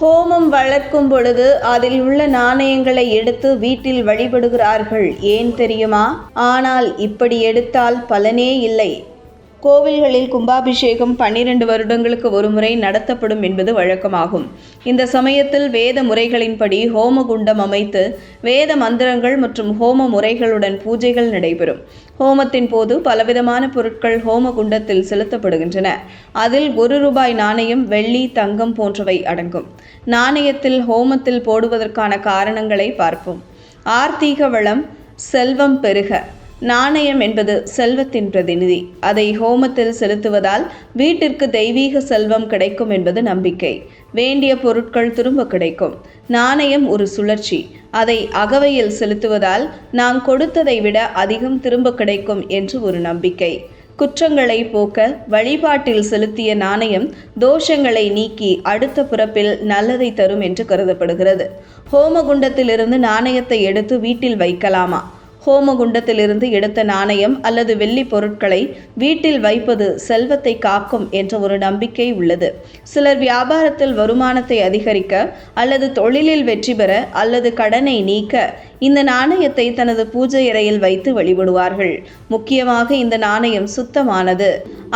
ஹோமம் வளர்க்கும் பொழுது அதில் உள்ள நாணயங்களை எடுத்து வீட்டில் வழிபடுகிறார்கள். ஏன் தெரியுமா? ஆனால் இப்படி எடுத்தால் பலனே இல்லை. கோவில்களில் கும்பாபிஷேகம் பன்னிரண்டு வருடங்களுக்கு ஒருமுறை நடத்தப்படும் என்பது வழக்கமாகும். இந்த சமயத்தில் வேத முறைகளின்படி ஹோம குண்டம் அமைத்து வேத மந்திரங்கள் மற்றும் ஹோம முறைகளுடன் பூஜைகள் நடைபெறும். ஹோமத்தின் போது பலவிதமான பொருட்கள் ஹோம குண்டத்தில் செலுத்தப்படுகின்றன. அதில் ஒரு ரூபாய் நாணயம் வெள்ளி தங்கம் போன்றவை அடங்கும். நாணயத்தில் ஹோமத்தில் போடுவதற்கான காரணங்களை பார்ப்போம். ஆர்த்தீக வளம் செல்வம் பெருக. நாணயம் என்பது செல்வத்தின் பிரதிநிதி. அதை ஹோமத்தில் செலுத்துவதால் வீட்டிற்கு தெய்வீக செல்வம் கிடைக்கும் என்பது நம்பிக்கை. வேண்டிய பொருட்கள் திரும்ப கிடைக்கும். நாணயம் ஒரு சுழற்சி. அதை அகவையில் செலுத்துவதால் நாம் கொடுத்ததை விட அதிகம் திரும்ப கிடைக்கும் என்று ஒரு நம்பிக்கை. குற்றங்களை போக்க வழிபாட்டில் செலுத்திய நாணயம் தோஷங்களை நீக்கி அடுத்த பிறப்பில் நல்லதை தரும் என்று கருதப்படுகிறது. ஹோமகுண்டத்திலிருந்து நாணயத்தை எடுத்து வீட்டில் வைக்கலாமா? ஹோமகுண்டத்திலிருந்து எடுத்த நாணயம் அல்லது வெள்ளி பொருட்களை வீட்டில் வைப்பது செல்வத்தை காக்கும் என்ற ஒரு நம்பிக்கை உள்ளது. சிலர் வியாபாரத்தில் வருமானத்தை அதிகரிக்க அல்லது தொழிலில் வெற்றி பெற அல்லது கடனை நீக்க இந்த நாணயத்தை தனது பூஜை அறையில் வைத்து வழிபடுவார்கள். முக்கியமாக இந்த நாணயம் சுத்தமானது.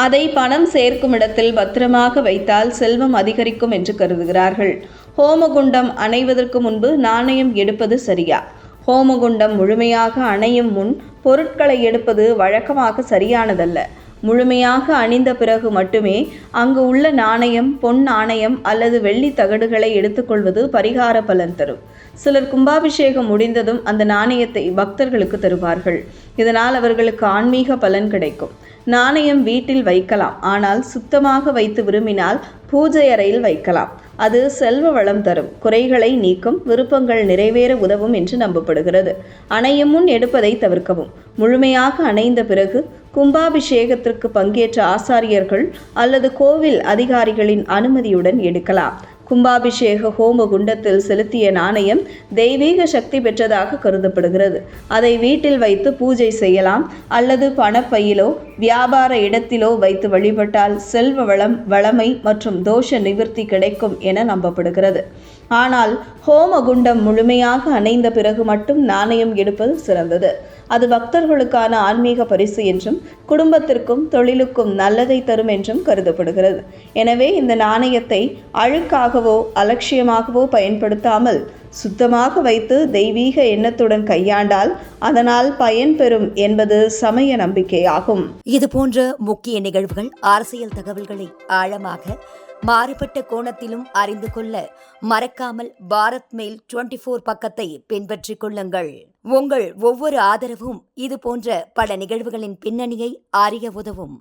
அதை பணம் சேர்க்கும் இடத்தில் பத்திரமாக வைத்தால் செல்வம் அதிகரிக்கும் என்று கருதுகிறார்கள். ஹோமகுண்டம் அணைவதற்கு முன்பு நாணயம் எடுப்பது சரியா? ஹோமகுண்டம் முழுமையாக அணையும் முன் பொருட்களை எடுப்பது வழக்கமாக சரியானதல்ல. முழுமையாக அணிந்த பிறகு மட்டுமே அங்கு உள்ள நாணயம் பொன் நாணயம் அல்லது வெள்ளி தகடுகளை எடுத்துக்கொள்வது பரிகார பலன் தரும். சிலர் கும்பாபிஷேகம் முடிந்ததும் அந்த நாணயத்தை பக்தர்களுக்கு தருவார்கள். இதனால் அவர்களுக்கு ஆன்மீக பலன் கிடைக்கும். நாணயம் வீட்டில் வைக்கலாம். ஆனால் சுத்தமாக வைத்து விரும்பினால் பூஜை அறையில் வைக்கலாம். அது செல்வ வளம் தரும். குறைகளை நீக்கும் விருப்பங்கள் நிறைவேற உதவும் என்று நம்பப்படுகிறது. அணையும் முன் எடுப்பதை தவிர்க்கவும். முழுமையாக அணைந்த பிறகு கும்பாபிஷேகத்திற்கு பங்கேற்ற ஆசாரியர்கள் அல்லது கோவில் அதிகாரிகளின் அனுமதியுடன் எடுக்கலாம். கும்பாபிஷேக ஹோம குண்டத்தில் செலுத்திய நாணயம் தெய்வீக சக்தி பெற்றதாக கருதப்படுகிறது. அதை வீட்டில் வைத்து பூஜை செய்யலாம். அல்லது பணப்பையிலோ வியாபார இடத்திலோ வைத்து வழிபட்டால் செல்வ வளம் வளமை மற்றும் தோஷ நிவர்த்தி கிடைக்கும் என நம்பப்படுகிறது. ஆனால் ஹோம குண்டம் முழுமையாக அணைந்த பிறகு மட்டும் நாணயம் எடுப்பது சிறந்தது. அது பக்தர்களுக்கான ஆன்மீக பரிசு என்றும் குடும்பத்திற்கும் தொழிலுக்கும் நல்லதை தரும் என்றும் கருதப்படுகிறது. எனவே இந்த நாணயத்தை அழுக்காக அழுக்காகவோ அலட்சியமாகவோ பயன்படுத்தாமல் சுத்தமாக வைத்து தெய்வீக எண்ணத்துடன் கையாண்டால் அதனால் பயன் பெறும் என்பது சமய நம்பிக்கையாகும். இது போன்ற முக்கிய நிகழ்வுகள் அரசியல் தகவல்களை ஆழமாக மாறுபட்ட கோணத்திலும் அறிந்து கொள்ள மறக்காமல் பாரத் மெயில் டுவெண்டி ஃபோர் பக்கத்தை பின்பற்றிக் கொள்ளுங்கள். உங்கள் ஒவ்வொரு ஆதரவும் இது போன்ற பல நிகழ்வுகளின் பின்னணியை அறிய உதவும்.